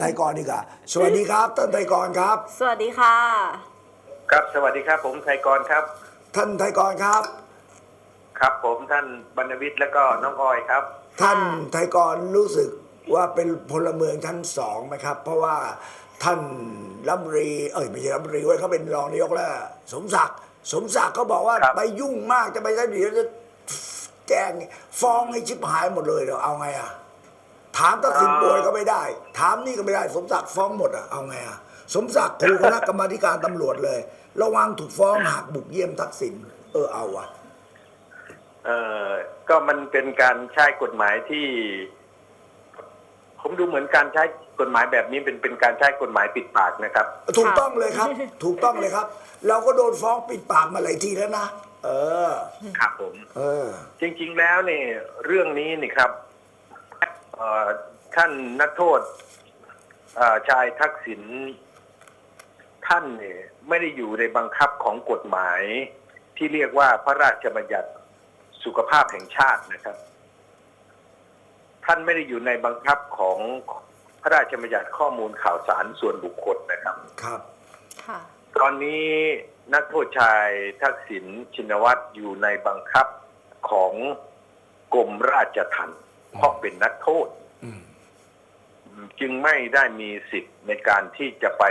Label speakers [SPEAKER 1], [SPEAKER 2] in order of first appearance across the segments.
[SPEAKER 1] ไทยกรดีกว่าสวัสดีครับท่านไทยกรครับ
[SPEAKER 2] สวัสดีค่ะ
[SPEAKER 3] ครับสวัสดีครับ ผมไทยกรครับ
[SPEAKER 1] ท่านไทยกรครับ
[SPEAKER 3] ครับผมท่านบรรณวิทย์และก็น้องออยครับ
[SPEAKER 1] ท่านไทยกรรู้สึกว่าเป็นพลเมืองชั้นสองไหมครับ เพราะว่าท่านรัฐมนตรี เอ้ยไม่ใช่รัฐมนตรีเว้ยเขาเป็นรองนายกแล้วสมศักดิ์สมศักดิ์เขาบอกว่า
[SPEAKER 3] ครับ
[SPEAKER 1] ไปยุ่งมากจะไปได้เดี๋ยวจะแกล้งฟ้องให้ชิบหายหมดเลยเดี๋ยวเอาไงอะ ถามตัดสินป่วยก็ไม่ได้ ถามนี่ก็ไม่ได้ สมศักดิ์ฟ้องหมดอะเอาไงอะสมศักดิ์ถูกคณะกรรมาธิการตำรวจเลย ระวังถูกฟ้องหากบุกเยี่ยมทักษิณเออเอาอะ
[SPEAKER 3] เอ่อก็มันเป็นการใช้กฎหมายที่ ผมดูเหมือนการใช้กฎหมายแบบนี้เป็นเป็นการใช้กฎหมายปิดปากนะครับ
[SPEAKER 1] ถูกต้องเลยครับ ถูกต้องเลยครับ เราก็โดนฟ้องปิดปากมาหลายทีแล้วนะเออ
[SPEAKER 3] ครับผม
[SPEAKER 1] เออ
[SPEAKER 3] จริง ๆ แล้วเนี่ยเรื่องนี้นี่ครับเอ่อ ท่านนักโทษเอ่อชายทักษิณท่านเนี่ยไม่ได้อยู่ในบังคับของกฎหมายที่เรียกว่าพระราชบัญญัติสุขภาพแห่งชาตินะครับ ท่านไม่ได้อยู่ในบังคับของพระราชบัญญัติข้อมูลข่าวสารส่วนบุคคลนะครับ
[SPEAKER 1] ครับ
[SPEAKER 2] ค่ะ
[SPEAKER 3] ตอนนี้นักโทษชายทักษิณชินวัตรอยู่ในบังคับของกรมราชทัณฑ์ เพราะเป็นนักโทษ
[SPEAKER 1] อืม
[SPEAKER 3] จึงไม่ได้มีสิทธิ์ในการที่จะไป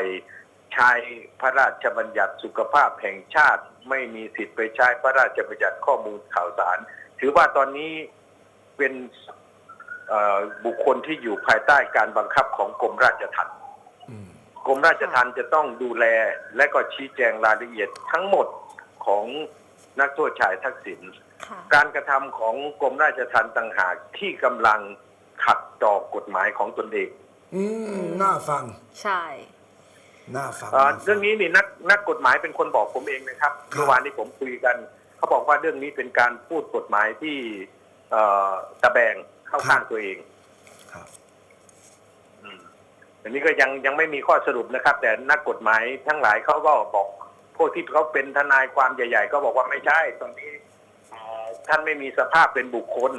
[SPEAKER 3] ใช้พระราชบัญญัติสุขภาพแห่งชาติ ไม่มีสิทธิ์ไปใช้พระราชบัญญัติข้อมูลข่าวสาร ถือว่าตอนนี้เป็นเอ่อบุคคลที่อยู่ภายใต้การบังคับของกรมราชทัณฑ์
[SPEAKER 1] อืม
[SPEAKER 3] กรมราชทัณฑ์จะต้องดูแลและก็ชี้แจงรายละเอียดทั้งหมดของ นักโทษชายทักษิณ
[SPEAKER 2] ค่ะ
[SPEAKER 3] การกระทำของกรมราชทัณฑ์ต่างหากที่กำลังขัดต่อกฎหมายของตนเอง
[SPEAKER 1] อืมน่าฟัง
[SPEAKER 2] ใช่
[SPEAKER 1] น่าฟัง
[SPEAKER 3] เอ่อ
[SPEAKER 1] น่าฟั
[SPEAKER 3] เรื่องนี้นี่นักนักกฎหมายเป็นคนบอกผมเองนะครับ
[SPEAKER 1] ครับ
[SPEAKER 3] เมื่อวานนี้ผมคุยกัน เขาบอกว่าเรื่องนี้เป็นการพูดกฎหมายที่เอ่อตะแบงเข้าข้างตัวเอง
[SPEAKER 1] ครับ
[SPEAKER 3] อืมอันนี้ก็ยังยังไม่มีข้อสรุปนะครับ แต่นักกฎหมายทั้งหลายเขาก็บอก พวกที่เขาเป็นทนายความใหญ่ ๆ ก็บอกว่าไม่ใช่ตอนนี้เอ่อท่านไม่มีสภาพเป็นบุคคล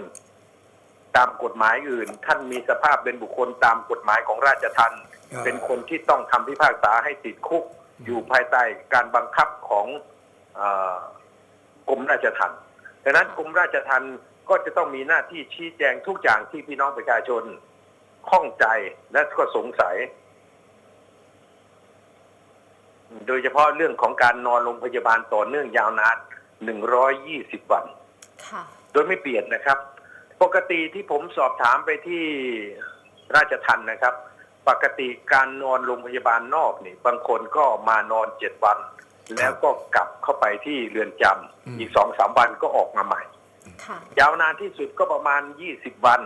[SPEAKER 3] ตามกฎหมายอื่น ท่านมีสภาพเป็นบุคคลตามกฎหมายของราชทัณฑ์
[SPEAKER 1] อ่า
[SPEAKER 3] เป็นคนที่ต้องคำพิพากษาให้ติดคุก อยู่ภายใต้การบังคับของเออกรมราชทัณฑ์ดังนั้นกรมราชทัณฑ์ก็จะต้องมีหน้าที่ชี้แจงทุกอย่างที่พี่น้องประชาชนข้องใจและก็สงสัย โดยเฉพาะเรื่องของการนอนโรงพยาบาลต่อเนื่องยาวนาน 120 วัน
[SPEAKER 2] ค่ะ
[SPEAKER 3] โดยไม่เปลี่ยนนะครับ ปกติที่ผมสอบถามไปที่ราชทันนะครับ ปกติการนอนโรงพยาบาลนอกนี่ บางคนก็มานอนเจ็ดวัน แล้วก็กลับเข้าไปที่เรือนจำอีกสองสามวันก็ออกมาใหม่
[SPEAKER 2] ค่ะ
[SPEAKER 3] ยาวนานที่สุดก็ประมาณยี่สิบวัน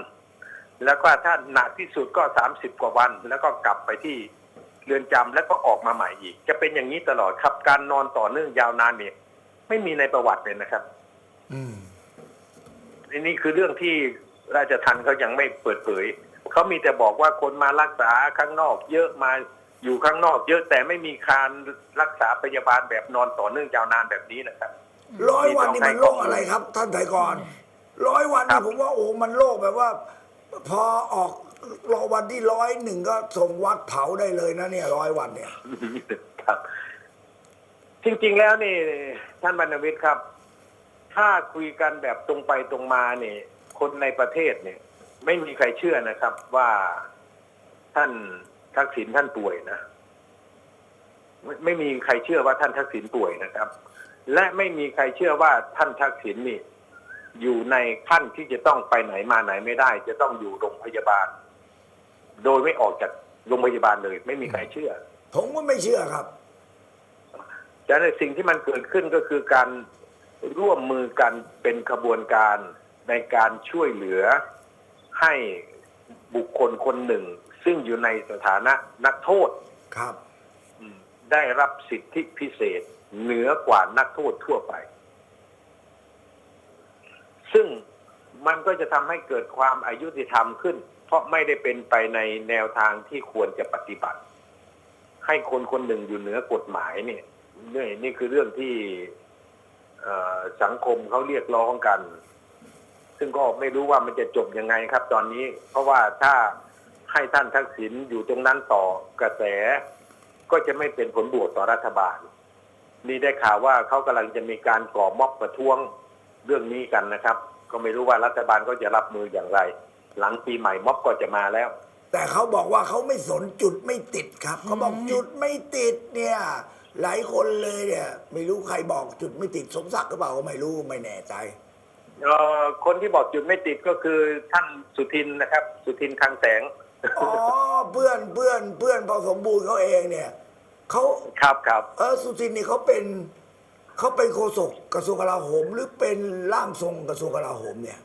[SPEAKER 3] แล้วก็ถ้าหนักที่สุดก็สามสิบกว่าวัน แล้วก็กลับไปที่ เรือนจำแล้วก็ออกมาใหม่อีก จะเป็นอย่างนี้ตลอดครับ การนอนต่อเนื่องยาวนานเนี่ยไม่มีในประวัติเลยนะครับ
[SPEAKER 1] อืม
[SPEAKER 3] อันนี้คือเรื่องที่ราชทันเขายังไม่เปิดเผยเขามีแต่บอกว่าคนมารักษาข้างนอก เยอะมาอยู่ข้างนอก เยอะแต่ไม่มีการรักษาพยาบาลแบบนอนต่อเนื่องยาวนานแบบนี้นะครับ
[SPEAKER 1] ร้อยวันนี่มันโรคอะไรครับ ท่านไทยกรร้อยวัน
[SPEAKER 3] ครั
[SPEAKER 1] นี่
[SPEAKER 3] บ
[SPEAKER 1] ผมว่าโอ้มันโรคแบบว่า พอออก รอวันที่ร้อยหนึ่งก็ส่งวัดเผาได้เลยนะเนี่ยร้อยวันเนี่ย
[SPEAKER 3] ครับ จริง ๆ แล้วนี่ท่านบรรณวิทย์ครับ ถ้าคุยกันแบบตรงไปตรงมาเนี่ยคนในประเทศเนี่ย ไม่มีใครเชื่อนะครับ ว่าท่านทักษิณท่านป่วยนะไม่ไม่มีใครเชื่อว่าท่านทักษิณป่วยนะครับ และไม่มีใครเชื่อว่าท่านทักษิณนี่อยู่ในขั้นที่จะต้องไปไหนมาไหนไม่ได้ จะต้องอยู่โรงพยาบาล โดยไม่ออกจากโรงพยาบาลเลย ไม่มีใครเชื่อ
[SPEAKER 1] ผมก็ไม่เชื่อครับ
[SPEAKER 3] แต่ในสิ่งที่มันเกิดขึ้นก็คือการร่วมมือกันเป็นขบวนการในการช่วยเหลือให้บุคคลคนหนึ่ง ซึ่งอยู่ในสถานะนักโทษ
[SPEAKER 1] ครับ
[SPEAKER 3] อืมได้รับสิทธิพิเศษเหนือกว่านักโทษทั่วไป ซึ่งมันก็จะทำให้เกิดความอายุติธรรมขึ้น เพราะไม่ได้เป็นไปในแนวทางที่ควรจะปฏิบัติ ให้คนคนหนึ่งอยู่เหนือกฎหมายเนี่ยนี่นี่คือเรื่องที่สังคมเขาเรียกร้องกัน ซึ่งก็ไม่รู้ว่ามันจะจบยังไงครับ ตอนนี้ เพราะว่าถ้าให้ท่านทักษิณอยู่ตรงนั้นต่อกระแส ก็จะไม่เป็นผลบวกต่อรัฐบาล นี่ได้ข่าวว่าเขากำลังจะมีการก่อม็อบประท้วงเรื่องนี้กันนะครับ ก็ไม่รู้ว่ารัฐบาลก็จะรับมืออย่างไร หลังปีใหม่ม็อบก็จะมาแล้ว
[SPEAKER 1] แต่เขาบอกว่าเขาไม่สนจุดไม่ติดครับเขาบอกจุดไม่ติดเนี่ย หลายคนเลยเนี่ย ไม่รู้ใครบอกจุดไม่ติดสมศักดิ์หรือเปล่าก็ไม่รู้ไม่แน่ใจ
[SPEAKER 3] เอ่อคนที่บอกจุดไม่ติดก็คือท่านสุทินนะครับ สุทินคลังแสง
[SPEAKER 1] อ๋อเพื่อนเพื่อนเพื่อนพอสมบูรณ์เขาเองเนี่ยเขา
[SPEAKER 3] ครับครับ
[SPEAKER 1] เออสุทินนี่เขาเป็นเขาเป็นโฆษกกระทรวงกลาโหม หรือเป็นร่างทรงกระทรวงกลาโหมเนี่ย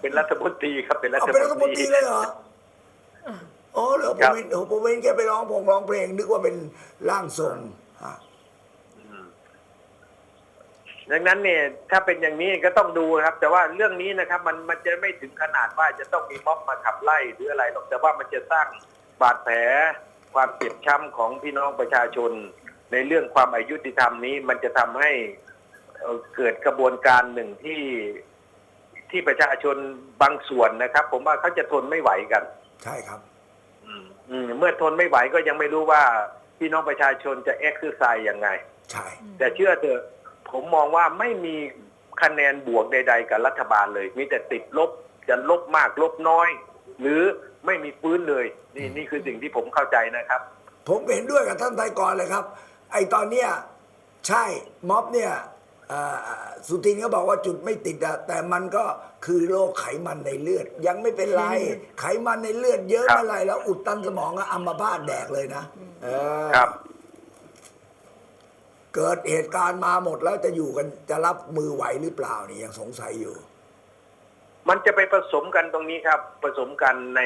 [SPEAKER 3] เป็นรัฐมนตรีครับเป็นรัฐ
[SPEAKER 1] เอา
[SPEAKER 3] ม
[SPEAKER 1] เป็นรัฐมน
[SPEAKER 3] น
[SPEAKER 1] ต
[SPEAKER 3] ต
[SPEAKER 1] รี
[SPEAKER 3] รี
[SPEAKER 1] เลยเหรออ๋อเหรอผ
[SPEAKER 3] ครั
[SPEAKER 1] ม
[SPEAKER 3] บ
[SPEAKER 1] เห็นผมเห็นแกไปร้องผมร้องเพลงนึกว่าเป็นร่างทรงฮะ
[SPEAKER 3] ดังนั้นเนี่ยถ้าเป็นอย่างนี้ก็ต้องดูนะครับ แต่ว่าเรื่องนี้นะครับ มันมันจะไม่ถึงขนาดว่าจะต้องมีม็อบมาขับไล่หรืออะไรหรอกแต่ว่ามันจะสร้างบาดแผลความเจ็บช้ำของพี่น้องประชาชน ในเรื่องความอายุติธรรมนี้ มันจะทำให้เอ่อเกิดกระบวนการหนึ่งที่ ที่ประชาชนบางส่วนนะครับ ผมว่าเขาจะทนไม่ไหวกัน
[SPEAKER 1] ใช่ครับ
[SPEAKER 3] อืมอืมเมื่อทนไม่ไหวก็ยังไม่รู้ว่าพี่น้องประชาชนจะเอ็กซ์ไซส์ยังไง
[SPEAKER 1] ใช่
[SPEAKER 3] แต่เชื่อเถอะผมมองว่าไม่มีคะแนนบวกใด ๆ กับรัฐบาลเลย มีแต่ติดลบจะลบมากลบน้อย หรือไม่มีฟื้นเลย นี่นี่คือสิ่งที่ผมเข้าใจนะครับ
[SPEAKER 1] ผมเห็นด้วยกับท่านไทยกรเลยครับ ไอตอนเนี้ยใช่ม็อบเนี่ยเอ่อ สุทินก็บอกว่าจุดไม่ติดอะแต่มันก็คือโรคไขมันในเลือด ยังไม่เป็นไร ไขมันในเลือดเยอะ
[SPEAKER 3] ครับ
[SPEAKER 1] เมื่อไหรแล้วอุดตันสมองก็อัมพาตแดกเลยนะเออ
[SPEAKER 3] ครับ
[SPEAKER 1] เกิดเหตุการณ์มาหมดแล้วจะอยู่กันจะรับมือไหวหรือเปล่านี่ยังสงสัยอยู่
[SPEAKER 3] มันจะไปผสมกันตรงนี้ครับ ผสมกันใน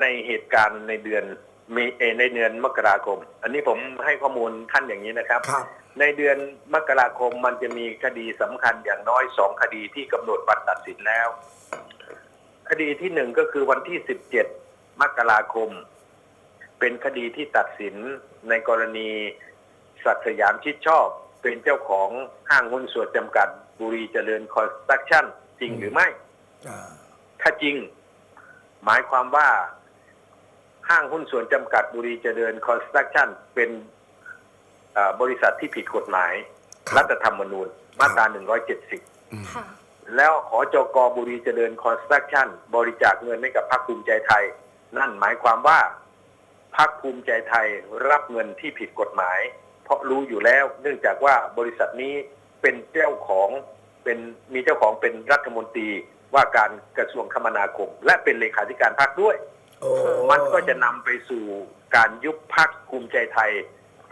[SPEAKER 3] ในเหตุการณ์ในเดือน มีเออในเดือนมกราคม อันนี้ผมให้ข้อมูลท่านอย่างนี้นะครับ
[SPEAKER 1] ครับ
[SPEAKER 3] ในเดือนมกราคมมันจะมีคดีสำคัญอย่างน้อยสองคดีที่กำหนดวันตัดสินแล้ว คดีที่หนึ่งก็คือวันที่สิบเจ็ดมกราคม เป็นคดีที่ตัดสินในกรณีศักดิ์สยามชิดชอบ เป็นเจ้าของห้างหุ้นส่วนจำกัดบุรีเจริญคอนสตรักชั่นจริงหรือไม่
[SPEAKER 1] อ่า
[SPEAKER 3] ถ้าจริง หมายความว่า ห้างหุ้นส่วนจำกัดบุรีเจริญคอนสตรักชั่นเป็นอ่าบริษัทที่ผิดกฎหมาย รัฐธรรมนูญ มาตรา 170
[SPEAKER 2] ค่ะ
[SPEAKER 3] แล้วหอจกบุรีเจริญคอนสตรักชั่นบริจาคเงินให้กับพรรคภูมิใจไทย นั่นหมายความว่าพรรคภูมิใจไทยรับเงินที่ผิดกฎหมาย เพราะรู้อยู่แล้ว เนื่องจากว่าบริษัทนี้เป็นเจ้าของเป็นมีเจ้าของเป็นรัฐมนตรีว่าการกระทรวงคมนาคม และเป็นเลขาธิการพรรคด้วย
[SPEAKER 1] โอ้
[SPEAKER 3] มันก็จะนำไปสู่การยุบพักภูมิใจไทย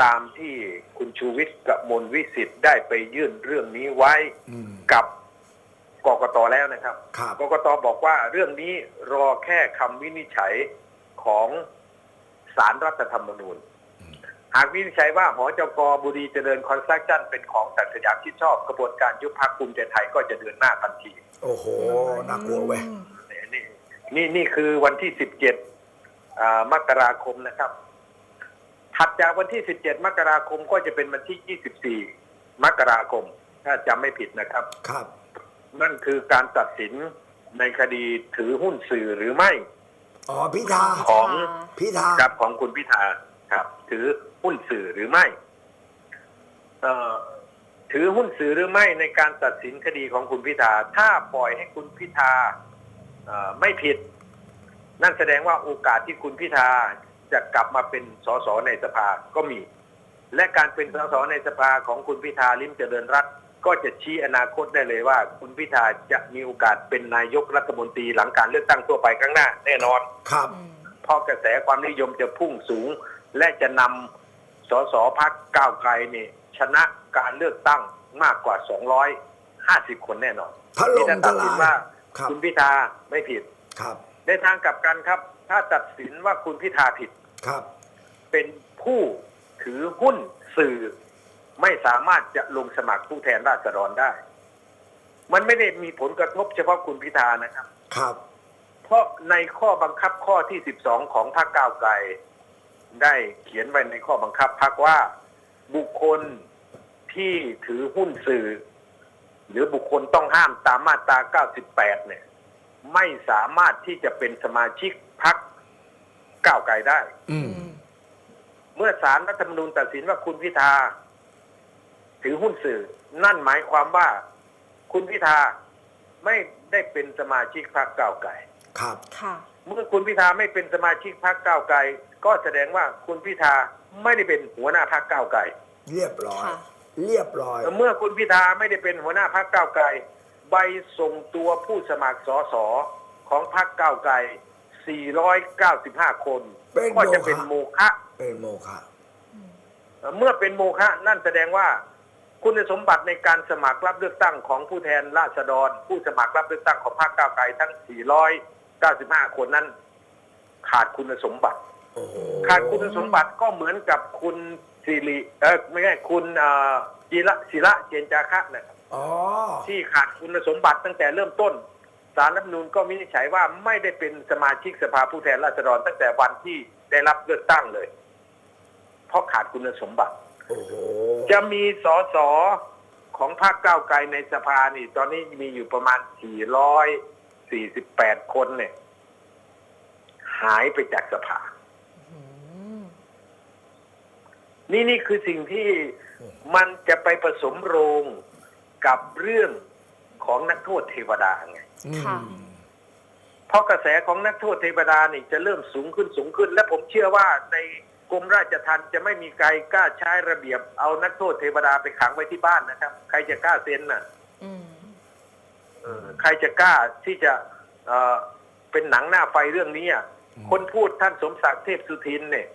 [SPEAKER 3] ตามที่คุณชูวิทย์กับมนวิสิทธิ์ได้ไปยื่นเรื่องนี้ไว้
[SPEAKER 1] อืม
[SPEAKER 3] กับกกตแล้วนะครับ
[SPEAKER 1] ครับ
[SPEAKER 3] กกตบอกว่าเรื่องนี้รอแค่คำวินิจฉัยของสารรัฐธรรมนูญ หากวินิจฉัยว่าหอจกบุรีเจริญคอนสตรักชั่นเป็นของศักดิ์สยามที่ชอบกระบวนการยุบพักภูมิใจไทยก็จะเดินหน้าทันที
[SPEAKER 1] โอ้โหน่ากลัวเว้ย
[SPEAKER 3] นี่นี่นี่คือวันที่17มกราคมนะครับ ถัดจากวันที่17มกราคมก็จะเป็นวันที่24มกราคม ถ้าจำไม่ผิดนะครับ
[SPEAKER 1] ครับ
[SPEAKER 3] นั่นคือการตัดสินในคดีถือหุ้นสื่อหรือไม่
[SPEAKER 1] อ๋อพิธา
[SPEAKER 3] ของ
[SPEAKER 1] พิธา
[SPEAKER 3] ครับของคุณพิธาครับ ถือหุ้นสื่อหรือไม่เอ่อถือหุ้นสื่อหรือไม่ในการตัดสินคดีของคุณพิธา ถ้าปล่อยให้คุณพิธาเอ่อ ไม่ผิด นั่นแสดงว่าโอกาสที่คุณพิธาจะกลับมาเป็นสสในสภาก็มี และการเป็นสสในสภาของคุณพิธาลิ้มเจริญรัตน์ก็จะชี้อนาคตได้เลยว่า คุณพิธาจะมีโอกาสเป็นนายกรัฐมนตรีหลังการเลือกตั้งทั่วไปข้างหน้าแน่นอน
[SPEAKER 1] ครับ
[SPEAKER 3] เพราะกระแสความนิยมจะพุ่งสูง และจะนำสสพักก้าวไกลนี่ชนะการเลือกตั้งมากกว่า 250 คนแน่นอน
[SPEAKER 1] ถล่ม
[SPEAKER 3] นี่ถ้าตัดสินว่า
[SPEAKER 1] ครับ
[SPEAKER 3] คุณพิธาไม่ผิด
[SPEAKER 1] ครับ
[SPEAKER 3] ในทางกลับกันครับ ถ้าตัดสินว่าคุณพิธาผิด
[SPEAKER 1] ครับ
[SPEAKER 3] เป็นผู้ถือหุ้นสื่อไม่สามารถจะลงสมัครผู้แทนราษฎรได้ มันไม่ได้มีผลกระทบเฉพาะคุณพิธานะครับ
[SPEAKER 1] ครับ
[SPEAKER 3] เพราะในข้อบังคับข้อที่12ของพรรคก้าวไกลได้เขียนไว้ในข้อบังคับพรรคว่าบุคคลที่ถือหุ้นสื่อ หรือบุคคลต้องห้ามตามมาตรา 98 เนี่ย ไม่สามารถที่จะเป็นสมาชิกพรรคก้าวไกลได้
[SPEAKER 1] อืม
[SPEAKER 3] เมื่อสารรัฐธรรมนูญตัดสินว่าคุณพิธา ถือหุ้นสื่อ นั่นหมายความว่าคุณพิธาไม่ได้เป็นสมาชิกพรรคก้าวไกล
[SPEAKER 1] ครับ
[SPEAKER 2] ค่ะ
[SPEAKER 3] เมื่อคุณพิธาไม่เป็นสมาชิกพรรคก้าวไกล ก็แสดงว่าคุณพิธาไม่ได้เป็นหัวหน้าพรรคก้าวไกล
[SPEAKER 1] เรียบร้อย
[SPEAKER 2] ค่ะ
[SPEAKER 1] เรียบร้อย
[SPEAKER 3] เมื่อคุณพิธาไม่ได้เป็นหัวหน้าพรรคก้าวไกล ใบส่งตัวผู้สมัครสสของพรรคก้าวไกล 495 คน
[SPEAKER 1] เป็น
[SPEAKER 3] ก็จะเป็น
[SPEAKER 1] โม
[SPEAKER 3] โม
[SPEAKER 1] ฆะ
[SPEAKER 3] ฆะ
[SPEAKER 1] เป็นโมฆะ
[SPEAKER 3] เมื่อเป็นโมฆะนั่นแสดงว่าคุณสมบัติในการสมัครรับเลือกตั้งของผู้แทนราษฎร ผู้สมัครรับเลือกตั้งของพรรคก้าวไกลทั้ง 495 คนนั้น ขาดคุณสมบัติ
[SPEAKER 1] โอ้โห
[SPEAKER 3] ขาดคุณสมบัติก็เหมือนกับคุณ สิริเออไม่ใช่คุณเอ่อจิระศิระเจนจาคะนะครับ
[SPEAKER 1] อ๋อ
[SPEAKER 3] ที่ขาดคุณสมบัติตั้งแต่เริ่มต้นสารรัฐธรรมนูญก็วินิจฉัยว่าไม่ได้เป็นสมาชิกสภาผู้แทนราษฎรตั้งแต่วันที่ได้รับเลือกตั้งเลย เพราะขาดคุณสมบัติ
[SPEAKER 1] โอ้โห
[SPEAKER 3] จะมีสอสอของพรรคก้าวไกลในสภานี่ ตอนนี้มีอยู่ประมาณ 448 คนเนี่ย หายไปจากสภา
[SPEAKER 2] อืม
[SPEAKER 3] นี่นี่คือสิ่งที่มันจะไปผสมโรงกับเรื่องของนักโทษเทวดาไง
[SPEAKER 2] ค่ะ
[SPEAKER 1] อืม
[SPEAKER 3] เพราะกระแสของนักโทษเทวดานี่จะเริ่มสูงขึ้นสูงขึ้น และผมเชื่อว่าในกรมราชทัณฑ์จะไม่มีใครกล้าใช้ระเบียบเอานักโทษเทวดาไปขังไว้ที่บ้านนะครับ ใครจะกล้าเซ็นน่ะ
[SPEAKER 2] อืม
[SPEAKER 3] เออใครจะกล้าที่จะเอ่อเป็นหนังหน้าไฟเรื่องนี้อะคนพูดท่านสมศักดิ์เทพสุทินเนี่ย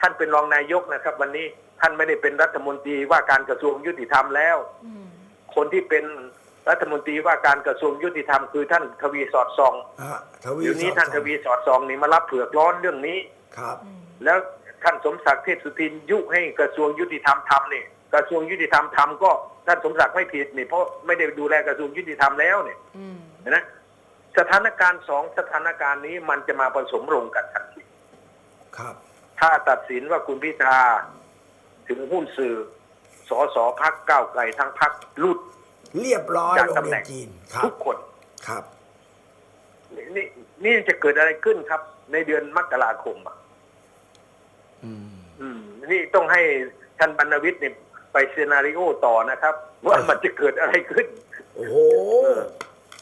[SPEAKER 3] ท่านเป็นรองนายกนะครับ วันนี้ท่านไม่ได้เป็นรัฐมนตรีว่าการกระทรวงยุติธรรมแล้ว
[SPEAKER 2] อืม
[SPEAKER 3] คนที่เป็นรัฐมนตรีว่าการกระทรวงยุติธรรมคือท่านทวีสอดส่อง
[SPEAKER 1] ฮะทวี
[SPEAKER 3] เดี๋ยวนี้
[SPEAKER 1] สอด
[SPEAKER 3] ท่าน
[SPEAKER 1] ส่
[SPEAKER 3] ท
[SPEAKER 1] อง
[SPEAKER 3] วีสอดส่องนี่มารับเผือกร้อนเรื่องนี้
[SPEAKER 1] ครับ
[SPEAKER 2] อืม
[SPEAKER 3] แล้วท่านสมศักดิ์เทพสุทินยุให้กระทรวงยุติธรรมทำนี่กระทรวงยุติธรรมทำก็ท่านสมศักดิ์ไม่ผิดนี่เพราะไม่ได้ดูแลกระทรวงยุติธรรมแล้วเนี่ย
[SPEAKER 2] อืม
[SPEAKER 3] เห็นะสถานการณ์สองสถานการณ์นี้มันจะมาผสมลงกันทันที
[SPEAKER 1] ครับ
[SPEAKER 3] ถ้าตัดสินว่าคุณพิธาถึงหุ้นสื่อสอสอพักก้าวไกลทั้งพักลุด
[SPEAKER 1] เรียบร้อย
[SPEAKER 3] จาก
[SPEAKER 1] โรง
[SPEAKER 3] ตำแห
[SPEAKER 1] เรี
[SPEAKER 3] น่
[SPEAKER 1] ย
[SPEAKER 3] ง
[SPEAKER 1] นจีนครั
[SPEAKER 3] ทุ
[SPEAKER 1] บ
[SPEAKER 3] กคน
[SPEAKER 1] ครับ
[SPEAKER 3] นี่นี่นี่จะเกิดอะไรขึ้นครับ ในเดือนมกราคมอะ
[SPEAKER 1] อืม
[SPEAKER 3] อืมนี่ต้องให้ท่านบรรณวิทย์เนี่ยไปเซนาริโอต่อนะครับ ว่ามันจะเกิดอะไรขึ้น
[SPEAKER 1] โอ้โห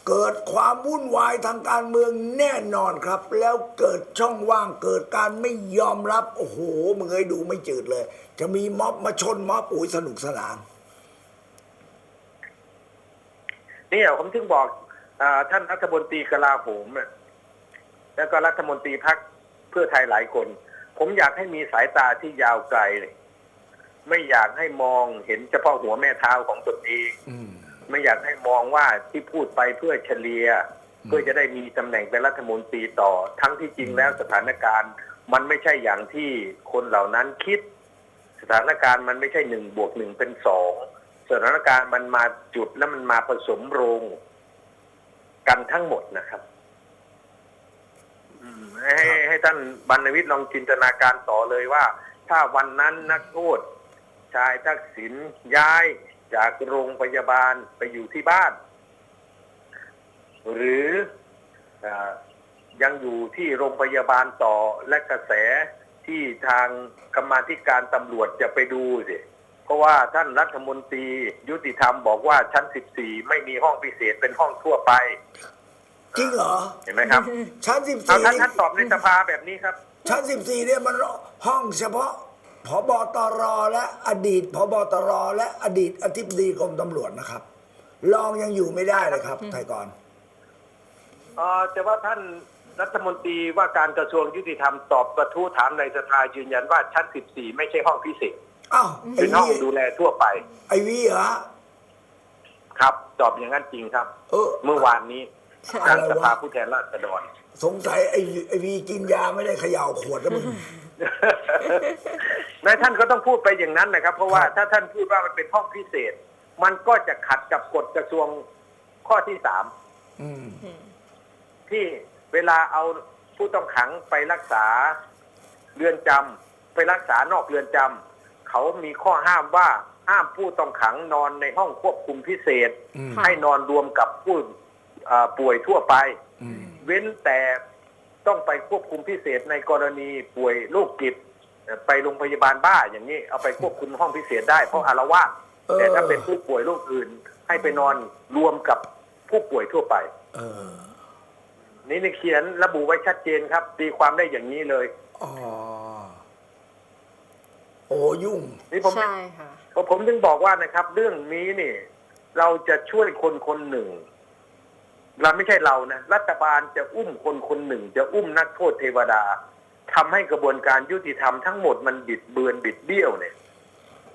[SPEAKER 1] เกิดความวุ่นวายทางการเมืองแน่นอนครับ แล้วเกิดช่องว่างเกิดการไม่ยอมรับ โอ้โหมึงเอ้ยดูไม่จืดเลย จะมีม็อบมาชนม็อบอุ้ยสนุกสนาน
[SPEAKER 3] เนี่ยผมถึงบอกอาท่านรัฐมนตรีกลาโหมเนี่ยแล้วก็รัฐมนตรีพักเพื่อไทยหลายคน ผมอยากให้มีสายตาที่ยาวไกลเลยไม่อยากให้มองเห็นเฉพาะหัวแม่เท้าของตนเอง
[SPEAKER 1] อืม
[SPEAKER 3] ไม่อยากให้มองว่าที่พูดไปเพื่อเฉลียเพื่อจะได้มีตำแหน่งเป็นรัฐมนตรีต่อ ทั้งที่จริงแล้วสถานการณ์ มันไม่ใช่อย่างที่คนเหล่านั้นคิด สถานการณ์มันไม่ใช่หนึ่งบวกหนึ่งเป็นสองสถานการณ์มันมาจุดแล้วมันมาผสมโรงกันทั้งหมดนะครับอืมให้ให้ให้ท่านบรรณวิทย์ลองจินตนาการต่อเลยว่า ถ้าวันนั้นนักโทษชายทักษิณย้าย จากโรงพยาบาลไปอยู่ที่บ้าน หรือเออยังอยู่ที่โรงพยาบาลต่อและกระแสที่ทางกรรมาธิการตำรวจจะไปดูสิเพราะว่าท่านรัฐมนตรียุติธรรมบอกว่าชั้น 14 ไม่มีห้องพิเศษเป็นห้องทั่วไป
[SPEAKER 1] จริงเหรอ
[SPEAKER 3] เห็นไหมครับ
[SPEAKER 1] ชั้นสิบ
[SPEAKER 3] เอา
[SPEAKER 1] สี่
[SPEAKER 3] ท่านท่านตอบในสภาแบบนี้ครับ
[SPEAKER 1] ชั้นสิบสี่เนี่ยมันห้องเฉพาะ พบตรและอดีตพบตรและอดีตอธิบดีกรมตำรวจนะครับ รองยังอยู่ไม่ได้เลยครับไทยก่อน
[SPEAKER 3] เอ่อแต่ว่าท่านรัฐมนตรีว่าการกระทรวงยุติธรรมตอบกระทู้ถามในสภายืนยันว่าชั้น 14 ไม่ใช่ห้องพิเศษ
[SPEAKER 1] อ้าวไอ
[SPEAKER 3] เป็นห้
[SPEAKER 1] วี
[SPEAKER 3] องดูแลทั่วไป
[SPEAKER 1] ไอวีเหรอ
[SPEAKER 3] ครับ ตอบอย่างนั้นจริงครับ
[SPEAKER 1] เออ
[SPEAKER 3] เมื่อวานนี้
[SPEAKER 2] ค่ะ
[SPEAKER 3] ทางสภาผู้แทนราษฎร
[SPEAKER 1] สงสัยไอวีไอวีกินยาไม่ได้เขย่าขวดแล้วมึง
[SPEAKER 3] นายท่านก็ต้องพูดไปอย่างนั้นนะครับ เพราะว่า
[SPEAKER 1] ครับ
[SPEAKER 3] ถ้าท่านพูดว่ามันเป็นห้องพิเศษ มันก็จะขัดกับกฎกระทรวงข้อที่สาม
[SPEAKER 1] อืม
[SPEAKER 2] อืม
[SPEAKER 3] ที่เวลาเอาผู้ต้องขังไปรักษาเรือนจำไปรักษานอกเรือนจำเขามีข้อห้ามว่าห้ามผู้ต้องขังนอนในห้องควบคุมพิเศษ
[SPEAKER 1] อืม
[SPEAKER 2] ค่ะ
[SPEAKER 3] ให้นอนรวมกับผู้อ่าป่วยทั่วไป
[SPEAKER 1] อืม
[SPEAKER 3] เว้นแต่ ต้องไปควบคุมพิเศษในกรณีป่วยโรคจิตเอ่อไปโรงพยาบาลบ้าอย่างนี้เอาไปควบคุมห้องพิเศษได้เพราะอารวาส
[SPEAKER 1] เออ
[SPEAKER 3] แต่ถ้าเป็นผู้ป่วยโรคอื่น ให้ไปนอนรวมกับผู้ป่วยทั่วไป
[SPEAKER 1] เออ
[SPEAKER 3] นี่ในเขียนระบุไว้ชัดเจนครับ ตีความได้อย่างนี้เลย
[SPEAKER 1] อ๋อโอ้ยุ่ง
[SPEAKER 3] นี่ผม
[SPEAKER 2] ใช่ค่ะ
[SPEAKER 3] ผมผมถึงบอกว่านะครับ เรื่องนี้นี่ เราจะช่วยคนคนหนึ่ง เราไม่ใช่เรานะรัฐบาลจะอุ้มคนคนหนึ่ง จะอุ้มนักโทษเทวดาทำให้กระบวนการยุติธรรมทั้งหมดมันบิดเบือนบิดเบี้ยวเนี่ย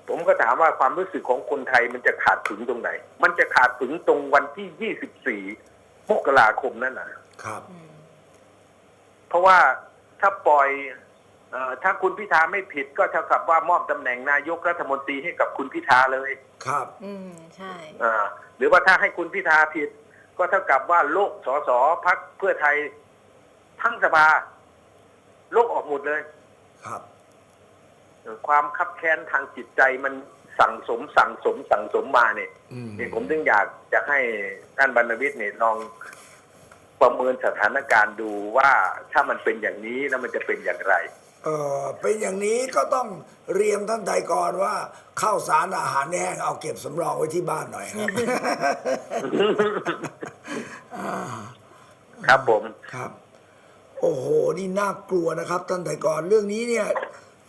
[SPEAKER 3] ผมก็ถามว่าความรู้สึกของคนไทยมันจะขาดถึงตรงไหน มันจะขาดถึงตรงวันที่24มกราคมนั่นนะครับ
[SPEAKER 2] อืม
[SPEAKER 3] เพราะว่าถ้าปล่อยเออถ้าคุณพิธาไม่ผิดก็เท่ากับว่ามอบตำแหน่งนายกรัฐมนตรีให้กับคุณพิธาเลย
[SPEAKER 1] ครับ
[SPEAKER 2] อืมใช่
[SPEAKER 3] อ่าหรือว่าถ้าให้คุณพิธาผิด ก็เท่ากับว่าโลกสสพักเพื่อไทยทั้งสภาโลกออกหมดเลย
[SPEAKER 1] ครับ
[SPEAKER 3] ความคับแค้นทางจิตใจมันสั่งสมสั่งสมสั่งสมมาเนี่ย
[SPEAKER 1] อืม
[SPEAKER 3] นี่ผมถึงอยากจะให้ท่านบรรณวิทย์เนี่ยลองประเมินสถานการณ์ดูว่าถ้ามันเป็นอย่างนี้แล้วมันจะเป็นอย่างไร
[SPEAKER 1] เออเป็นอย่างนี้ก็ต้องเรียมท่านไทยกรว่าข้าวสารอาหารแห้งเอาเก็บสำรองไว้ที่บ้านหน่อยครับ
[SPEAKER 3] ครับผม
[SPEAKER 1] ครับ โอ้โห นี่น่ากลัวนะครับท่านไทยกรเรื่องนี้เนี่ย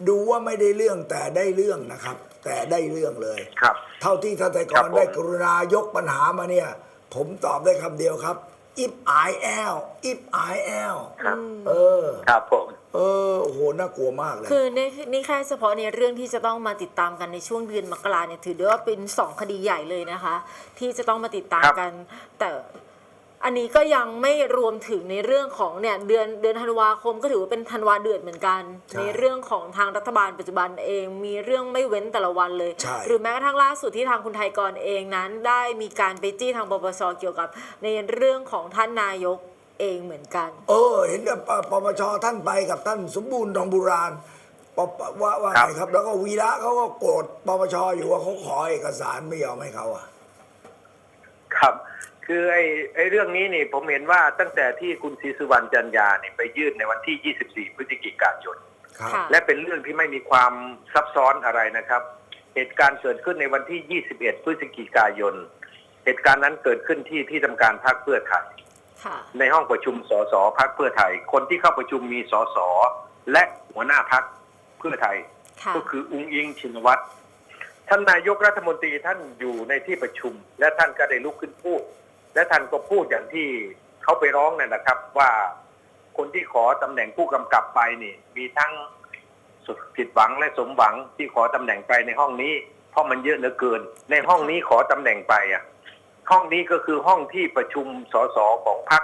[SPEAKER 1] ดูว่าไม่ได้เรื่องแต่ได้เรื่องนะครับ แต่ได้เรื่องเลย
[SPEAKER 3] ครับ
[SPEAKER 1] เท่าที่ท่านไทยก
[SPEAKER 3] ครั
[SPEAKER 1] ร
[SPEAKER 3] บผม
[SPEAKER 1] ได้กรุณายกปัญหามาเนี่ย ผมตอบได้คำเดียวครับ if I l if I l
[SPEAKER 3] ครับ
[SPEAKER 1] เออ
[SPEAKER 3] ครับผม
[SPEAKER 1] เออโอ้โหน่ากลัวมากเลย
[SPEAKER 2] คือนี่นี่แค่เฉพาะในเรื่องที่จะต้องมาติดตามกันในช่วงเดือนมกราเนี่ยถือได้ว่าเป็นสองคดีใหญ่เลยนะคะ ที่จะต้องมาติดตามกัน แต่ อันนี้ก็ยังไม่รวมถึงในเรื่องของเนี่ยเดือนเดือนธันวาคมก็ถือว่าเป็นธันวาเดือดเหมือนกัน
[SPEAKER 1] ใช่
[SPEAKER 2] ในเรื่องของทางรัฐบาลปัจจุบันเอง มีเรื่องไม่เว้นแต่ละวันเลย
[SPEAKER 1] ใช่
[SPEAKER 2] หรือแม้กระทั่งล่าสุดที่ทางคุณไทยกรเองนั้น ได้มีการไปจี้ทางปปชเกี่ยวกับ ในเรื่องของท่านนายกเองเหมือนกัน
[SPEAKER 1] เออ เห็นแต่ปปปชท่านไปกับท่านสมบูรณ์ทองบุราณปปว่าว่า
[SPEAKER 3] ครับ
[SPEAKER 1] ไงครับ แล้วก็วีระเขาก็โกรธปปชอยู่ว่าเขาขอเอกสารไม่ยอมให้เขาอะ
[SPEAKER 3] ครับ คือไอ้ไอ้เรื่องนี้นี่ผมเห็นว่าตั้งแต่ที่คุณศรีสุวรรณจันยาเนี่ยไปยื่นในวันที่ 24 พฤศจิกายน
[SPEAKER 1] ครับ
[SPEAKER 2] ค่ะ
[SPEAKER 3] และเป็นเรื่องที่ไม่มีความซับซ้อนอะไรนะครับ เหตุการณ์เกิดขึ้นในวันที่ 21 พฤศจิกายน เหตุการณ์นั้นเกิดขึ้นที่ที่ทำการพรรคเพื่อไทย
[SPEAKER 2] ค่ะ
[SPEAKER 3] ในห้องประชุมสสพักเพื่อไทย คนที่เข้าประชุมมีสสและหัวหน้าพักเพื่อไทย
[SPEAKER 2] ค่ะ
[SPEAKER 3] ก็คืออุ้งอิงชินวัตรท่านนายกรัฐมนตรีท่านอยู่ในที่ประชุม และท่านก็ได้ลุกขึ้นพูด และท่านก็พูดอย่างที่เขาไปร้องนั่นนะครับ ว่าคนที่ขอตำแหน่งผู้กำกับไปนี่ มีทั้งสุดผิดหวังและสมหวังที่ขอตำแหน่งไปในห้องนี้ เพราะมันเยอะเหลือเกิน ในห้องนี้ขอตำแหน่งไปอะ ห้องนี้ก็คือห้องที่ประชุมสสของพรรค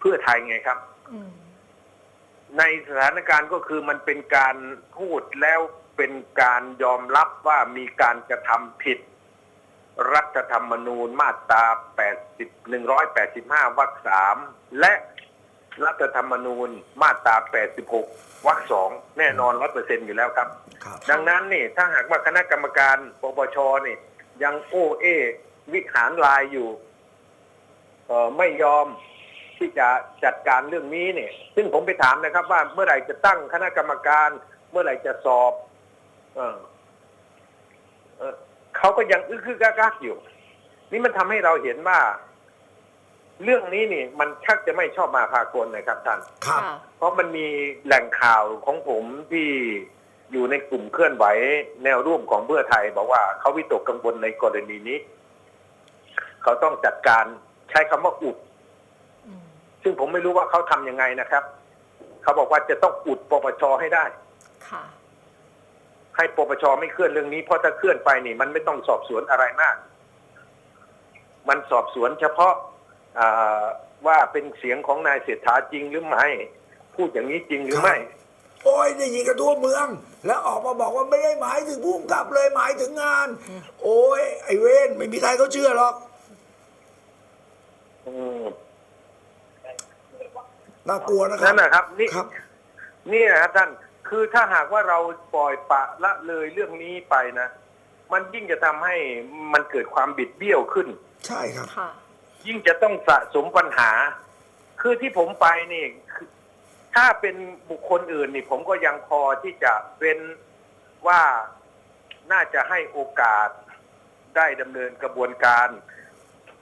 [SPEAKER 3] เพื่อไทยไงครับในสถานการณ์ก็คือมันเป็นการพูดแล้วเป็นการยอมรับว่ามีการกระทำผิด รัฐธรรมนูญมาตรา 80 185 วรรคสามและรัฐธรรมนูญมาตรา 86 วรรคสองแน่นอนร้อยเปอร์เซ็นอยู่แล้วครับ
[SPEAKER 1] ครับ
[SPEAKER 3] ดังนั้นนี่ถ้าหากว่าคณะกรรมการปปชนี่ยังโอ้เอ วิหารลายอยู่เอ่อไม่ยอมที่จะจัดการเรื่องนี้เนี่ย ซึ่งผมไปถามนะครับ ว่าเมื่อไหร่จะตั้งคณะกรรมการ เมื่อไหร่จะสอบ เออเอ่อเขาก็ยังอึกอึกกักกักอยู่ นี่มันทำให้เราเห็นว่า เรื่องนี้นี่ มันชักจะไม่ชอบมาพากลนะครับท่าน
[SPEAKER 1] ครับ
[SPEAKER 2] ค่ะ
[SPEAKER 3] เพราะมันมีแหล่งข่าวของผมที่อยู่ในกลุ่มเคลื่อนไหวแนวร่วมของเพื่อไทย บอกว่าเขาวิตกกังวลในกรณีนี้ เขาต้องจัดการใช้คำว่าอุด
[SPEAKER 2] อืม
[SPEAKER 3] ซึ่งผมไม่รู้ว่าเขาทำยังไงนะครับ เขาบอกว่าจะต้องอุดปปชให้ได้
[SPEAKER 2] ค่ะ
[SPEAKER 3] ให้ปปชไม่เคลื่อนเรื่องนี้เพราะถ้าเคลื่อนไปนี่มันไม่ต้องสอบสวนอะไรมาก มันสอบสวนเฉพาะอ่าว่าเป็นเสียงของนายเศรษฐาจริงหรือไม่ พูดอย่างนี้จริงหรือไม่
[SPEAKER 1] โอ้ยได้ยินกันทั่วเมือง แล้วออกมาบอกว่าไม่ได้หมายถึงผู้กำกับเลยหมายถึงงาน โอ้ยไอเวนไม่มีใครเขาเชื่อหรอก
[SPEAKER 3] อืม
[SPEAKER 1] น่ากลัวนะครั
[SPEAKER 3] นั่
[SPEAKER 1] บ
[SPEAKER 3] นนะครับ นี่
[SPEAKER 1] ครับ
[SPEAKER 3] นี่นะครับท่าน คือถ้าหากว่าเราปล่อยปละละเลยเรื่องนี้ไปนะ มันยิ่งจะทำให้มันเกิดความบิดเบี้ยวขึ้น
[SPEAKER 1] ใช่ครับ
[SPEAKER 2] ค่ะ
[SPEAKER 3] ยิ่งจะต้องสะสมปัญหา คือที่ผมไปนี่คือถ้าเป็นบุคคลอื่นนี่ ผมก็ยังพอที่จะเป็นว่าน่าจะให้โอกาสได้ดำเนินกระบวนการ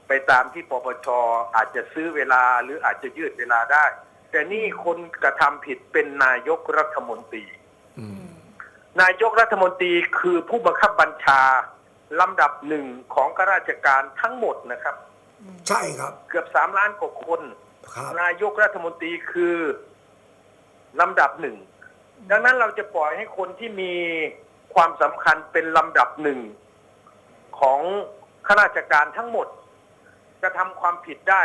[SPEAKER 3] ไปตามที่ปปชอาจจะซื้อเวลาหรืออาจจะยืดเวลาได้ แต่นี่คนกระทำผิดเป็นนายกรัฐมนตรี
[SPEAKER 1] อืม
[SPEAKER 3] นายกรัฐมนตรีคือผู้บังคับบัญชาลำดับหนึ่งของข้าราชการทั้งหมดนะครับ
[SPEAKER 1] ใช่ครับ
[SPEAKER 3] เกือบสามล้านกว่าคน
[SPEAKER 1] ครับ
[SPEAKER 3] นายกรัฐมนตรีคือลำดับหนึ่งดังนั้นเราจะปล่อยให้คนที่มีความสำคัญเป็นลำดับหนึ่งของข้าราชการทั้งหมดกระทำความผิดได้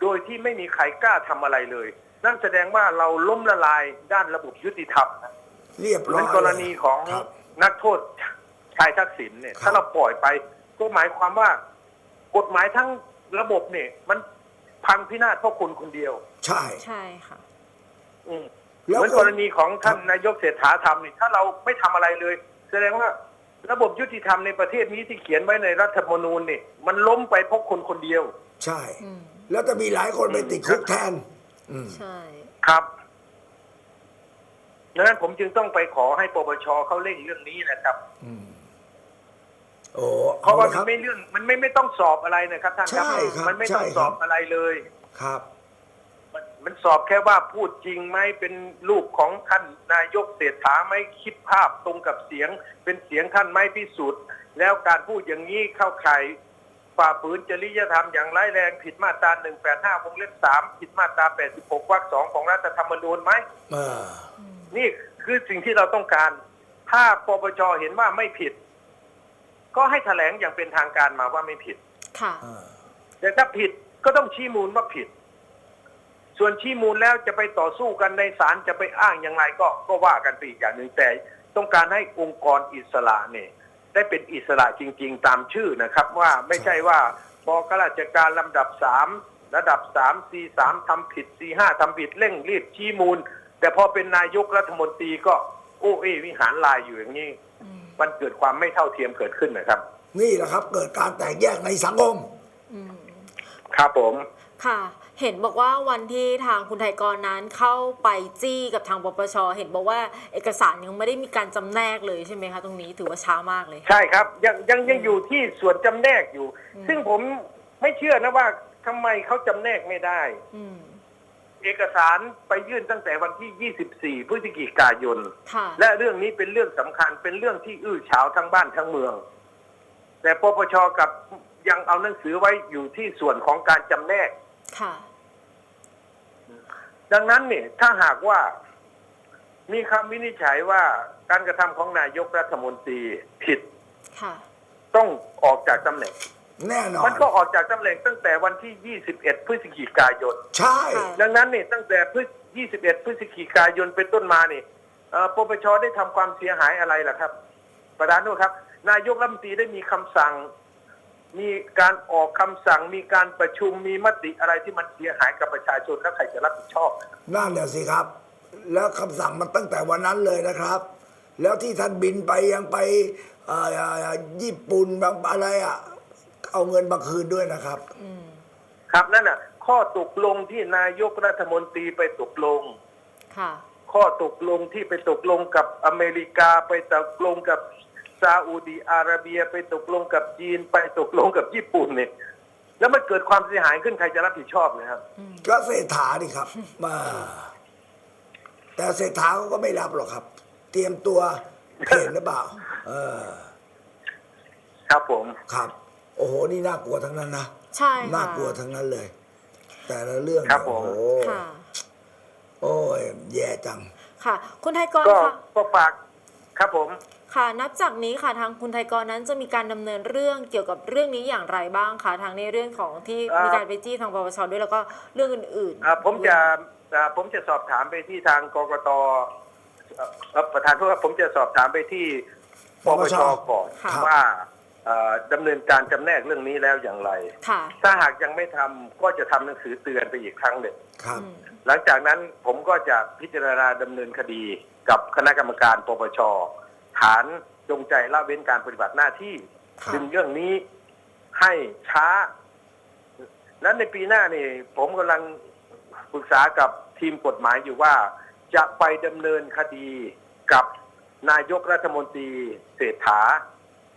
[SPEAKER 3] โดยที่ไม่มีใครกล้าทำอะไรเลย นั่นแสดงว่าเราล้มละลายด้านระบบยุติธรรมนะ
[SPEAKER 1] เรียบ
[SPEAKER 3] เห
[SPEAKER 1] ร้
[SPEAKER 3] มื
[SPEAKER 1] อ
[SPEAKER 3] อยนกรณีของ
[SPEAKER 1] ครับ
[SPEAKER 3] นักโทษชายทักษิณเนี่ย
[SPEAKER 1] ครับ
[SPEAKER 3] ถ้าเราปล่อยไปก็หมายความว่า กฎหมายทั้งระบบเนี่ย มันพังพินาศเพราะคนคนเดียว
[SPEAKER 1] ใช่
[SPEAKER 2] ใช่ค่ะ
[SPEAKER 3] อืม
[SPEAKER 1] แล้ว
[SPEAKER 3] เหมือน
[SPEAKER 1] คน
[SPEAKER 3] กรณีของท่าน
[SPEAKER 1] ครับ
[SPEAKER 3] นายกเศรษฐาทำนี่ถ้าเราไม่ทำอะไรเลย แสดงว่าระบบยุติธรรมในประเทศนี้ที่เขียนไว้ในรัฐธรรมนูญนี่มันล้มไปเพราะคนคนเดียว
[SPEAKER 1] ใช่
[SPEAKER 2] อืม
[SPEAKER 1] แล้วจะมีหลายคนไปติดคุกแทน อืม
[SPEAKER 2] ใช่
[SPEAKER 3] ครับดังนั้นผมจึงต้องไปขอให้ปปชเขาเร่งเรื่องนี้นะครับ
[SPEAKER 1] อืมโอ้
[SPEAKER 3] เพราะว่า
[SPEAKER 1] อล
[SPEAKER 3] มั
[SPEAKER 1] ค
[SPEAKER 3] น
[SPEAKER 1] บ
[SPEAKER 3] ไม่เรื่องมันไม่ไม่ต้องสอบอะไรนะครับท่านครับ
[SPEAKER 1] ใช่ครับ
[SPEAKER 3] มันไม่ต้อง
[SPEAKER 1] ใช่ครับ
[SPEAKER 3] สอบอะไรเลย
[SPEAKER 1] ครับ
[SPEAKER 3] มันมันสอบแค่ว่าพูดจริงไหมเป็นรูปของท่านนายกเศรษฐาไหมคิดภาพตรงกับเสียง เป็นเสียงท่านไหมพิสูจน์แล้วการพูดอย่างนี้เข้าข่าย ฝ่าฝืนจริยธรรมอย่างร้ายแรงผิดมาตรา 185 วงเล็บ 3 ผิดมาตรา 86 วรรคสองของรัฐธรรมนูญไหม
[SPEAKER 1] เออ
[SPEAKER 3] นี่คือสิ่งที่เราต้องการ ถ้าปปชเห็นว่าไม่ผิด ก็ให้แถลงอย่างเป็นทางการมาว่าไม่ผิด
[SPEAKER 2] ค่ะ
[SPEAKER 1] เออ
[SPEAKER 3] แต่ถ้าผิดก็ต้องชี้มูลว่าผิด ส่วนชี้มูลแล้วจะไปต่อสู้กันในศาลจะไปอ้างอย่างไรก็ก็ว่ากันไปอีกอย่างหนึ่งแต่ต้องการให้องค์กรอิสระเนี่ย ได้เป็นอิสระจริง ๆ ตามชื่อนะครับ ว่าไม่ใช่ว่าพอข้าราชการลำดับสามระดับสามสี่สามทำผิดสี่ห้าทำผิดเร่งรีบชี้มูล แต่พอเป็นนายกรัฐมนตรีก็โอ้เอ้วิหารลายอยู่อย่างนี้
[SPEAKER 2] อืม
[SPEAKER 3] มันเกิดความไม่เท่าเทียมเกิดขึ้นนะครับ
[SPEAKER 1] นี่แหละครับ เกิดการแตกแยกในสังคม
[SPEAKER 2] อืม
[SPEAKER 3] ครับผม
[SPEAKER 2] ค่ะ เห็นบอกว่าวันที่ทางคุณไทยกรนั้นเข้าไปจี้กับทางปปช เห็นบอกว่าเอกสารยังไม่ได้มีการจำแนกเลยใช่ไหมคะตรงนี้ถือว่าช้ามากเลย
[SPEAKER 3] ใช่ครับยังยังยังอยู่ที่ส่วนจำแนกอยู่
[SPEAKER 2] อืม
[SPEAKER 3] ซึ่งผมไม่เชื่อนะว่าทำไมเขาจำแนกไม่ได้
[SPEAKER 2] อืม
[SPEAKER 3] เอกสารไปยื่นตั้งแต่วันที่ 24 พฤศจิกายน
[SPEAKER 2] ค่ะ
[SPEAKER 3] และเรื่องนี้เป็นเรื่องสำคัญเป็นเรื่องที่อื้อฉาวทั้งบ้านทั้งเมือง แต่ปปชกับยังเอาหนังสือไว้อยู่ที่ส่วนของการจำแนก
[SPEAKER 2] ค่ะ
[SPEAKER 3] ดังนั้นเนี่ยถ้าหากว่ามีคำวินิจฉัยว่าการกระทำของนายกรัฐมนตรีผิด
[SPEAKER 2] ค่ะ
[SPEAKER 3] ต้องออกจากตำแหน่ง
[SPEAKER 1] แน่นอน
[SPEAKER 3] มันก็ออกจากตำแหน่งตั้งแต่วันที่ 21 พฤศจิกายน
[SPEAKER 1] ใช่
[SPEAKER 2] ค่ะ
[SPEAKER 3] ดังนั้นเนี่ยตั้งแต่พฤศ21 พฤศจิกายนเป็นต้นมาเนี่ยเอ่อปปชได้ทำความเสียหายอะไรล่ะครับ ประธานโทษครับ นายกรัฐมนตรีได้มีคำสั่ง มีการออกคำสั่งมีการประชุมมีมติอะไรที่มันเสียหายกับประชาชนแล้วใครจะรับผิดชอบ
[SPEAKER 1] นั่นแหละสิครับ แล้วคำสั่งมันตั้งแต่วันนั้นเลยนะครับ แล้วที่ท่านบินไปยังไปเอ่อญี่ปุ่นบางอะไรอะเอาเงินมาคืนด้วยนะครับ
[SPEAKER 2] อืม
[SPEAKER 3] ครับนั่นน่ะ ข้อตกลงที่นายกรัฐมนตรีไปตกลง
[SPEAKER 2] ค่ะ
[SPEAKER 3] ข้อตกลงที่ไปตกลงกับอเมริกาไปตกลงกับ ซาอุดีอาระเบียไปตกลงกับจีน ไปตกลงกับญี่ปุ่นเนี่ย แล้วมันเกิดความเสียหายขึ้นใครจะรับผิดชอบนะครับ
[SPEAKER 1] ก็เศรษฐาดิครับ มา แต่เศรษฐาเขาก็ไม่รับหรอกครับ เตรียมตัวเห็นหรือเปล่า เออ
[SPEAKER 3] ครับผม
[SPEAKER 1] ครับ โอ้โหนี่น่ากลัวทั้งนั้นนะ
[SPEAKER 2] ใช่ค่ะ
[SPEAKER 1] น่ากลัวทั้งนั้นเลย แต่ละเรื่อง
[SPEAKER 3] ครับ
[SPEAKER 1] โอ้
[SPEAKER 3] ผม
[SPEAKER 1] โห
[SPEAKER 2] ค่ะ
[SPEAKER 1] โอ้ยแย่จัง
[SPEAKER 2] ค่ะ คุณไทยกร
[SPEAKER 3] ก็
[SPEAKER 2] ค่ะ
[SPEAKER 3] ก็ฝากครับผม
[SPEAKER 2] ค่ะนับจากนี้ค่ะทางคุณไทยกรนั้นจะมีการดำเนินเรื่องเกี่ยวกับเรื่องนี้อย่างไรบ้างคะทางในเรื่องของที่
[SPEAKER 3] เอ่อ
[SPEAKER 2] มีการไปจี้ทางปปชด้วยแล้วก็เรื่องอื่น
[SPEAKER 3] อ่าผมจะอ่าผมจะสอบถามไปที่ทางกกตเอ่อเอ่อประธานโทษครับผมจะสอบถามไปที่ปปชก่อน
[SPEAKER 2] ค่ะ
[SPEAKER 3] ว่าเอ่อดำเนินการจำแนกเรื่องนี้แล้วอย่างไร
[SPEAKER 2] ค่ะ
[SPEAKER 3] ถ้าหากยังไม่ทำก็จะทำหนังสือเตือนไปอีกครั้งหนึ่ง
[SPEAKER 1] ครับ
[SPEAKER 2] อืม
[SPEAKER 3] หลังจากนั้นผมก็จะพิจารณาดำเนินคดีกับคณะกรรมการปปช ฐานจงใจละเว้นการปฏิบัติหน้าที่
[SPEAKER 2] ค่ะ
[SPEAKER 3] ดึงเรื่องนี้ให้ช้าและในปีหน้านี่ผมกำลังปรึกษากับทีมกฎหมายอยู่ว่า จะไปดำเนินคดีกับนายกรัฐมนตรีเศรษฐา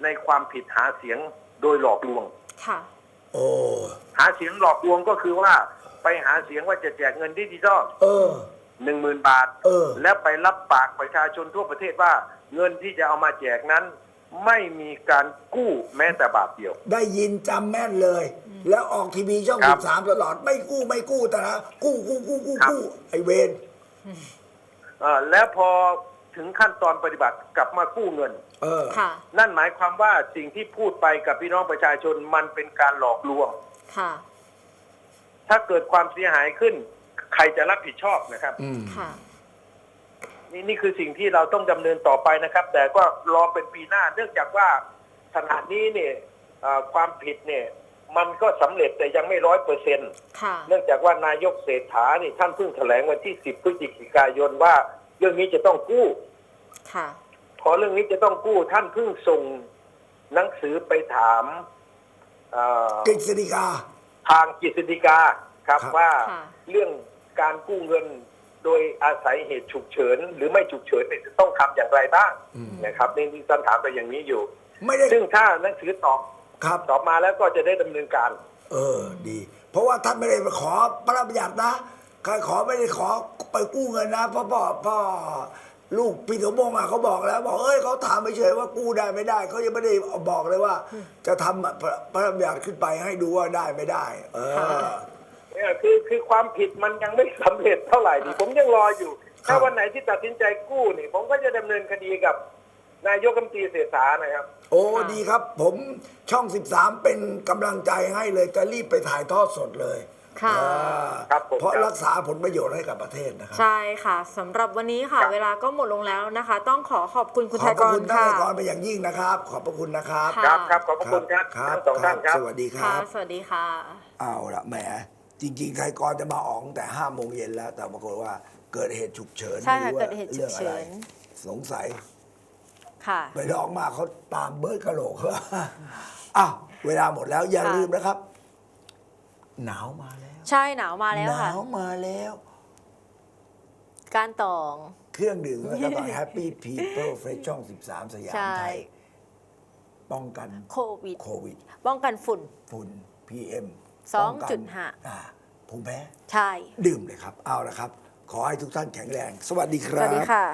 [SPEAKER 3] ในความผิดหาเสียงโดยหลอกลวง
[SPEAKER 2] ค่ะ
[SPEAKER 1] โอ้
[SPEAKER 3] หาเสียงหลอกลวงก็คือว่าไปหาเสียงว่าจะแจกเงินดิจิทัล
[SPEAKER 1] เออ
[SPEAKER 3] หนึ่งหมื่นบาท
[SPEAKER 1] เออ
[SPEAKER 3] แล้วไปรับปากประชาชนทั่วประเทศว่า เงินที่จะเอามาแจกนั้น ไม่มีการกู้แม้แต่บาทเดียว
[SPEAKER 1] ได้ยินจำแม่นเลย แล้วออกทีวีช่อง
[SPEAKER 3] ครั
[SPEAKER 1] สิ
[SPEAKER 3] บ
[SPEAKER 1] บสามตลอดไม่กู้ไม่กู้แต่นะกู้กู้กู้กู้
[SPEAKER 3] ครับ
[SPEAKER 1] กู้ไอเวน
[SPEAKER 3] เอ่อแล้วพอถึงขั้นตอนปฏิบัติกลับมากู้เงิน
[SPEAKER 1] เออ
[SPEAKER 2] ค่ะ
[SPEAKER 3] นั่นหมายความว่าสิ่งที่พูดไปกับพี่น้องประชาชนมันเป็นการหลอกลวง
[SPEAKER 2] ค่ะ
[SPEAKER 3] ถ้าเกิดความเสียหายขึ้น ใครจะรับผิดชอบนะครับ
[SPEAKER 1] อืม
[SPEAKER 2] ค่ะ
[SPEAKER 3] นี่นี่คือสิ่งที่เราต้องดำเนินต่อไปนะครับ แต่ก็รอเป็นปีหน้า เนื่องจากว่าขณะนี้เนี่ยเอ่อความผิดเนี่ย มันก็สำเร็จแต่ยังไม่ร้อยเปอร์เซ็นต์
[SPEAKER 2] ค่ะ
[SPEAKER 3] เนื่องจากว่านายกเศรษฐานี่ท่านเพิ่งแถลงวันที่ 10 พฤศจิกายนว่า เรื่องนี้จะต้องกู้
[SPEAKER 2] ค่ะ
[SPEAKER 3] พอเรื่องนี้จะต้องกู้ท่านเพิ่งส่งหนังสือไปถามเอ่อก
[SPEAKER 1] ฤษฎีกา
[SPEAKER 3] ทางกฤษฎีกาครับ
[SPEAKER 1] ครับ
[SPEAKER 3] ว่า
[SPEAKER 2] ค่ะ
[SPEAKER 3] เรื่อง การกู้เงินโดยอาศัยเหตุฉุกเฉิน หรือไม่ฉุกเฉินเนี่ยจะต้องทำอย่างไรบ้างนะครับนี่นี่ท่านถามไปอย่างนี้อยู่
[SPEAKER 1] ไม่ได้
[SPEAKER 3] ซึ่งถ้าหนังสือตอบ
[SPEAKER 1] ครับ
[SPEAKER 3] ตอบมาแล้วก็จะได้ดำเนินการ
[SPEAKER 1] เออดี เพราะว่าท่านไม่ได้ไปขอพระราชบัญญัตินะใครขอไม่ได้ขอไปกู้เงินนะเพ่อพ่อพ่อลูกพี่สมพงษ์อะเขาบอกแล้ว บอกเอ้ยเขาถามไม่เฉยๆว่ากู้ได้ไม่ได้เขายังไม่ได้บอกเลยว่า จะทำพระพระราชบัญญัติขึ้นไปให้ดูว่าได้ไม่ได้ เออ
[SPEAKER 2] ค่ะ
[SPEAKER 3] เนี่ยคือคือความผิดมันยังไม่สำเร็จเท่าไหร่ดิผมยังรออยู่
[SPEAKER 1] ครั
[SPEAKER 3] ถ้า
[SPEAKER 1] บ
[SPEAKER 3] วันไหนที่ตัดสินใจกู้นี่ผมก็จะดำเนินคดีกับ นายกรัฐมนตรีเศรษฐานะครับ
[SPEAKER 1] โอ้
[SPEAKER 2] ค่ะ
[SPEAKER 1] ดีครับ ผมช่อง 13 เป็นกำลังใจให้เลยจะรีบไปถ่ายทอดสดเลย
[SPEAKER 2] ค่ะ
[SPEAKER 1] อ่า
[SPEAKER 3] ครับผม
[SPEAKER 1] เพราะ
[SPEAKER 3] ครับ
[SPEAKER 1] รักษาผลประโยชน์ให้กับประเทศนะครับ
[SPEAKER 2] ใช่ค่ะสำหรับวันนี้ค่ะ
[SPEAKER 3] ครับ
[SPEAKER 2] เวลาก็หมดลงแล้วนะคะ ต้องขอขอบคุณคุณ
[SPEAKER 1] ข
[SPEAKER 2] ไท
[SPEAKER 1] อบ
[SPEAKER 2] ย
[SPEAKER 1] พ
[SPEAKER 2] ก
[SPEAKER 1] ระ
[SPEAKER 2] ร
[SPEAKER 1] คุณท่าน
[SPEAKER 2] ค่ะ
[SPEAKER 1] นายกรเป็นอย่างยิ่งนะครับ ขอบพระคุณนะครับ
[SPEAKER 2] ค่ะ
[SPEAKER 3] ครับครับขอบพระคุณครับ
[SPEAKER 1] ครับ
[SPEAKER 3] ทั้งสองท่านครับ
[SPEAKER 1] สวัสดีค
[SPEAKER 2] ค่ะ
[SPEAKER 1] รับ
[SPEAKER 2] สวัสดีค่ะ
[SPEAKER 1] เอาละแหม จริงๆไทยกรจะมาออกตั้งแต่ห้าโมงเย็นแล้ว แต่ปรากฏว่าเกิดเหตุฉุกเฉิน
[SPEAKER 2] ใช่ค่ะ
[SPEAKER 1] ไม่รู้ว่า
[SPEAKER 2] เกิดเหตุฉุกเฉิน
[SPEAKER 1] รื่องอะไรสงสัย
[SPEAKER 2] ค่ะ
[SPEAKER 1] ไปร้องมาเขาตามเบิร์ดกะโหลกเขาอ้าวเวลาหมดแล้วอย่า
[SPEAKER 2] ค่ะ
[SPEAKER 1] ลืมนะครับ หนาวมาแล้ว
[SPEAKER 2] ใช่หนาวมาแล้ว
[SPEAKER 1] ห
[SPEAKER 2] ค่ะ
[SPEAKER 1] นาวมาแล้ว
[SPEAKER 2] การตอง
[SPEAKER 1] เครื่องดื่มแล้วก็ต่อย Happy People Fresh ช่อง 13 สยาม
[SPEAKER 2] ใช่
[SPEAKER 1] ไทย ป้องกัน
[SPEAKER 2] โควิด
[SPEAKER 1] โควิด
[SPEAKER 2] ป้องกันฝุ่น
[SPEAKER 1] ฝุ่น PM
[SPEAKER 2] สอง
[SPEAKER 1] ป้กัน
[SPEAKER 2] จุดห้า
[SPEAKER 1] อ่าภูมิแพ้
[SPEAKER 2] ใช่
[SPEAKER 1] ดื่มเลยครับ เอาละครับ ขอให้ทุกท่านแข็งแรง สวัสดีค
[SPEAKER 2] ส
[SPEAKER 1] รับ
[SPEAKER 2] วัสดีค่ะ